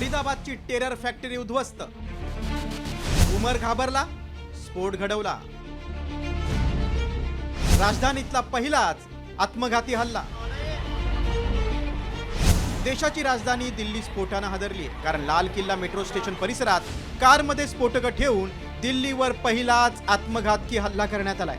फरीदाबादची terror factory उद्ध्वस्त. उमर घाबरला स्फोट घडवला. राजधानीतला पहिलाच आत्मघाती हल्ला. देशाची राजधानी दिल्ली स्फोटानं हादरली. कारण लाल किल्ला मेट्रो स्टेशन परिसरात कारमध्ये स्फोटकं ठेवून दिल्लीवर पहिलाच आत्मघातकी हल्ला करण्यात आलाय.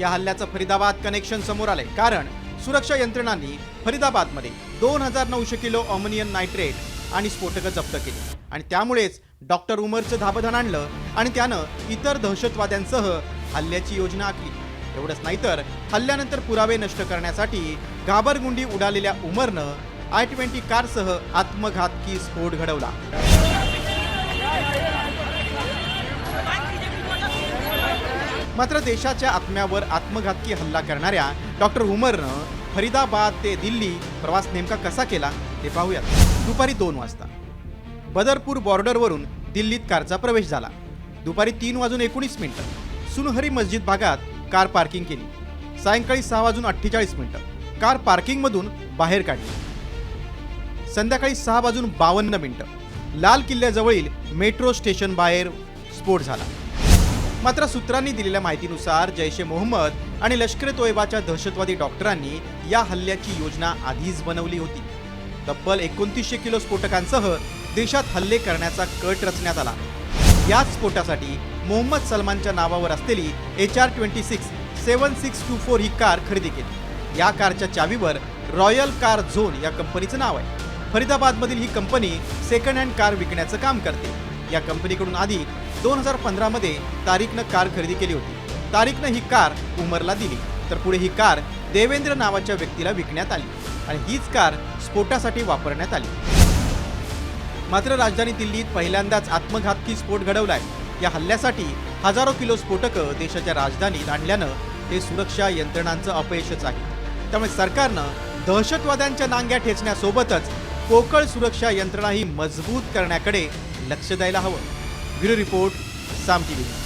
या हल्ल्याचं फरीदाबाद कनेक्शन समोर आलंय. कारण सुरक्षा यंत्रणांनी फरीदाबादमध्ये दोन हजार नऊशे किलो ऑमनियन नायट्रेट आणि स्फोटकं जप्त केली. आणि त्यामुळेच डॉक्टर उमरचं धाबधन आणलं आणि त्यानं इतर दहशतवाद्यांसह हल्ल्याची योजना आखली. एवढंच नाही तर हल्ल्यानंतर पुरावे नष्ट करण्यासाठी घाबरगुंडी उडालेल्या उमरनं आय ट्वेंटी कारसह आत्मघातकी स्फोट घडवला. मात्र देशाच्या आत्म्यावर आत्मघातकी हल्ला करणाऱ्या डॉक्टर उमरनं फरीदाबाद ते दिल्ली प्रवास नेमका कसा केला ते पाहूयात. दुपारी दोन वाजता. बदरपूर बॉर्डरवरून दिल्लीत कारचा प्रवेश झाला. दुपारी तीन वाजून एकोणीस मिनिटं. सुनहरी मस्जिद भागात कार पार्किंग केली. सायंकाळी सहा वाजून अठ्ठेचाळीस मिनिटं. कार पार्किंगमधून बाहेर काढली. संध्याकाळी सहा वाजून बावन्न मिनिटं. लाल किल्ल्याजवळील मेट्रो स्टेशन बाहेर स्फोट झाला. मात्र सूत्रांनी दिलेल्या माहितीनुसार जैश ए मोहम्मद आणि लष्कर तोयबाच्या दहशतवादी डॉक्टरांनी या हल्ल्याची योजना आधीच बनवली होती. तब्बल एकोणतीसशे किलो स्फोटकांसह देशात हल्ले करण्याचा कट रचण्यात आला. याच स्फोटासाठी मोहम्मद सलमानच्या नावावर असलेली H R twenty six seven six two four ही कार खरेदी केली. या कारच्या चावीवर रॉयल कार झोन या कंपनीचं नाव आहे. फरीदाबादमधील ही कंपनी सेकंड हँड कार विकण्याचं काम करते. या कंपनीकडून आधी दोन हजार पंधरामध्ये तारिकनं कार खरेदी केली होती. तारिकनं ही कार उमरला दिली. तर पुढे ही कार देवेंद्र नावाच्या व्यक्तीला विकण्यात आली आणि हीच कार स्फोटासाठी वापरण्यात आली. मात्र राजधानी दिल्लीत पहिल्यांदाच आत्मघातकी स्फोट घडवलाय. या हल्ल्यासाठी हजारो किलो स्फोटकं देशाच्या राजधानीत आणल्यानं हे सुरक्षा यंत्रणांचं अपयशच आहे. त्यामुळे सरकारनं दहशतवाद्यांच्या नांग्या ठेचण्यासोबतच पोकळ सुरक्षा यंत्रणाही मजबूत करण्याकडे लक्ष द्यायला हवं. ब्युरो रिपोर्ट साम टीव्ही